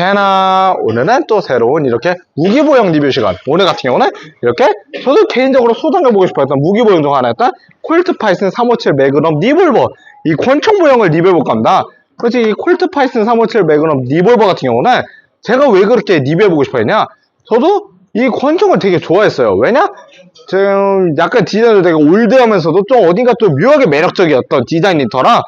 디자이너 오늘은 또 새로운 이렇게 무기보형 리뷰 시간. 오늘 같은 경우는 이렇게 저도 개인적으로 소장해보고 싶었던 무기보형 중 하나였던 콜트 파이슨 357 매그넘 리볼버. 이 권총 모형을 리뷰해볼까 합니다. 그렇지 이 콜트 파이슨 357 매그넘 리볼버 같은 경우는 제가 왜 그렇게 리뷰해보고 싶어 했냐? 저도 이 권총을 되게 좋아했어요. 왜냐? 지금 약간 디자인도 되게 올드하면서도 좀 어딘가 또 묘하게 매력적이었던 디자인이더라.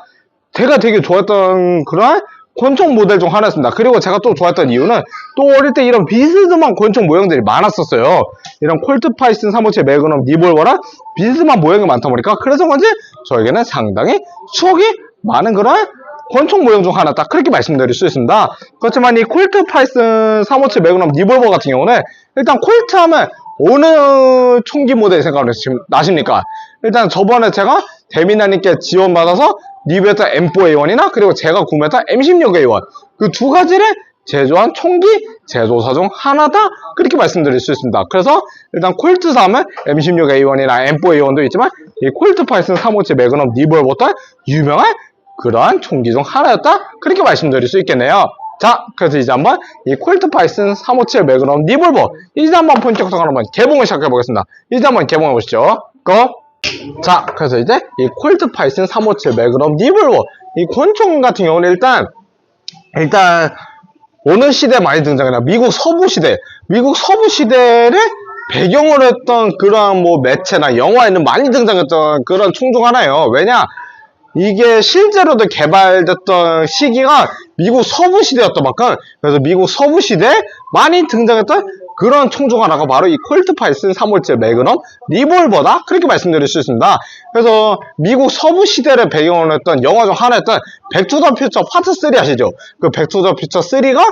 제가 되게 좋아했던 그런 권총 모델 중 하나였습니다. 그리고 제가 또 좋아했던 이유는 또 어릴 때 이런 비스듬한 권총 모형들이 많았었어요. 이런 콜트 파이슨 357 매그넘 리볼버랑 비스듬한 모형이 많다 보니까 그래서 그런지 저에게는 상당히 추억이 많은 그런 권총 모형 중 하나다. 그렇게 말씀드릴 수 있습니다. 그렇지만 이 콜트 파이슨 357 매그넘 리볼버 같은 경우는 일단 콜트 하면 어느 총기 모델 생각을 나십니까? 일단 저번에 제가 데미나님께 지원받아서 리뷰했던 M4A1이나 그리고 제가 구매했던 M16A1 그 두 가지를 제조한 총기 제조사 중 하나다 그렇게 말씀드릴 수 있습니다. 그래서 일단 콜트 사면 M16A1이나 M4A1도 있지만 이 콜트 파이슨 357 매그넘 리볼버보다 유명한 그러한 총기 중 하나였다 그렇게 말씀드릴 수 있겠네요. 자, 그래서 이제 한번 이 콜트 파이슨 357 매그넘 리볼버 이제 한번 본격적으로 한번 개봉을 시작해 보겠습니다. 이제 한번 개봉해 보시죠. 고! 자, 그래서 이제 이 콜트 파이슨 357 매그넘 리볼버 이 권총 같은 경우는 일단 일단 어느 시대에 많이 등장했나 미국 서부 시대. 미국 서부 시대를 배경으로 했던 그러한 뭐 매체나 영화에는 많이 등장했던 그런 총 중 하나예요. 왜냐? 이게 실제로도 개발됐던 시기가 미국 서부 시대였던 만큼 그래서 미국 서부 시대에 많이 등장했던 그런 총중 하나가 바로 이 콜트 파이슨 357 매그넘 리볼버다 그렇게 말씀드릴 수 있습니다 그래서 미국 서부 시대를 배경으로 했던 영화 중 하나였던 백투더 퓨처 파트 3 아시죠? 그 백투더 퓨처 3가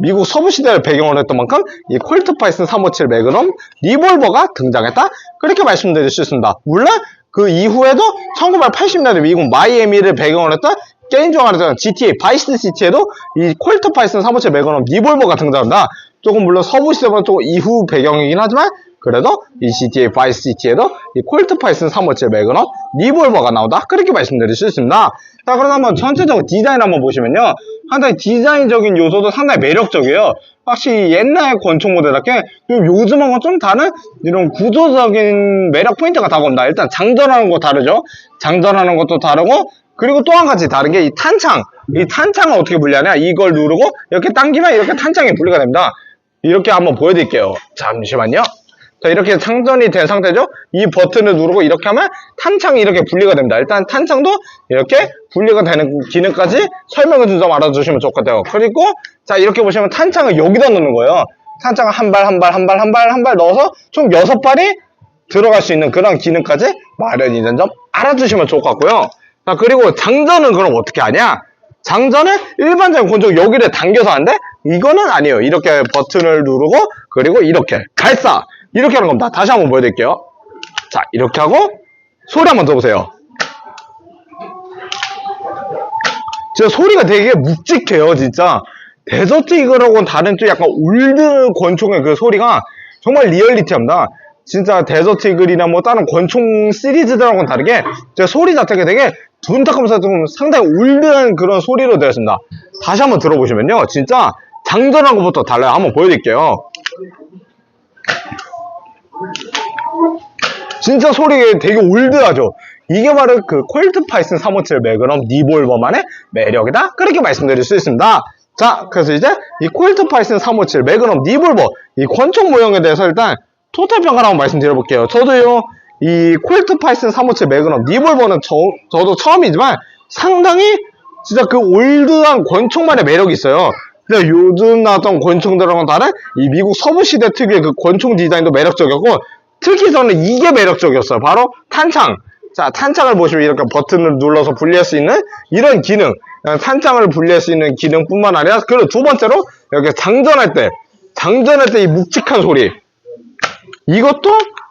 미국 서부 시대를 배경으로 했던 만큼 이 콜트 파이슨 357 매그넘 리볼버가 등장했다 그렇게 말씀드릴 수 있습니다 물론 그 이후에도 1980년대 미국 마이애미를 배경으로 했던 게임 중 하나였던 GTA 바이스 시티에도 이 콜트 파이슨 357 매그넘 리볼버가 등장합니다. 조금 물론 서부 시대보다 조금 이후 배경이긴 하지만 그래도 이 GTA 바이스 시티에도 이 콜트 파이슨 357 매그넘 리볼버가 나온다. 그렇게 말씀드릴 수 있습니다. 자, 그럼 한번 전체적으로 디자인 한번 보시면요. 상당히 디자인적인 요소도 상당히 매력적이에요. 확실히 옛날 권총 모델답게 요즘하고 좀 다른 이런 구조적인 매력 포인트가 다가온다. 일단 장전하는 거 다르죠. 장전하는 것도 다르고 그리고 또 한 가지 다른 게 이 탄창. 이 탄창을 어떻게 분리하냐? 이걸 누르고 이렇게 당기면 이렇게 탄창이 분리가 됩니다. 이렇게 한번 보여드릴게요. 잠시만요. 자, 이렇게 창전이 된 상태죠? 이 버튼을 누르고 이렇게 하면 탄창이 이렇게 분리가 됩니다. 일단 탄창도 이렇게 분리가 되는 기능까지 설명을 좀 알아주시면 좋겠아요. 그리고 자, 이렇게 보시면 탄창을 여기다 넣는 거예요. 탄창을 한 발, 한 발, 한 발, 한 발, 한 발 넣어서 총 여섯 발이 들어갈 수 있는 그런 기능까지 마련이 된 점 알아주시면 좋을 것 같고요. 자, 그리고 장전은 그럼 어떻게 하냐? 장전은 일반적인 권총 여기를 당겨서 하는데 이거는 아니에요. 이렇게 버튼을 누르고 그리고 이렇게 발사 이렇게 하는 겁니다. 다시 한번 보여드릴게요. 자, 이렇게 하고 소리 한번 들어보세요. 진짜 소리가 되게 묵직해요, 진짜. 데저트 이글하고는 다른 좀 약간 올드 권총의 그 소리가 정말 리얼리티합니다. 진짜 데저트 이글이나 뭐 다른 권총 시리즈들하고는 다르게 제 소리 자체가 되게 둔탁하면서 좀 상당히 올드한 그런 소리로 되어 있습니다. 다시 한번 들어보시면요. 진짜 장전한 것부터 달라요. 한번 보여드릴게요. 진짜 소리가 되게 올드하죠. 이게 바로 그 콜트 파이슨 357 매그넘 리볼버만의 매력이다. 그렇게 말씀드릴 수 있습니다. 자, 그래서 이제 이 콜트 파이슨 357 매그넘 리볼버 이 권총 모형에 대해서 일단 토탈 평가를 한번 말씀드려볼게요. 저도요, 이 콜트 파이슨 357 매그넘 리볼버는 저, 저도 처음이지만 상당히 진짜 그 올드한 권총만의 매력이 있어요. 근데 요즘 나왔던 권총들하고는 다른 이 미국 서부 시대 특유의 그 권총 디자인도 매력적이었고 특히 저는 이게 매력적이었어요. 바로 탄창. 자, 탄창을 보시면 이렇게 버튼을 눌러서 분리할 수 있는 이런 기능. 어, 탄창을 분리할 수 있는 기능뿐만 아니라 그리고 두 번째로 이렇게 장전할 때 장전할 때 이 묵직한 소리. 이것도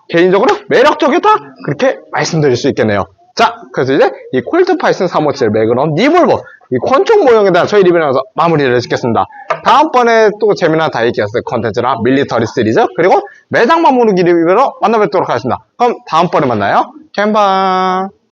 개인적으로 매력적이다 그렇게 말씀드릴 수 있겠네요 자 그래서 이제 이 콜트 파이슨 357 매그넘 리볼버 이 권총 모형에 대한 저희 리뷰를 하면서 마무리를 짓겠습니다. 다음번에 또 재미난 다이캐스트 컨텐츠나 밀리터리 시리즈 그리고 매장 마무리 리뷰로 만나뵙도록 하겠습니다. 그럼 다음번에 만나요. 캠방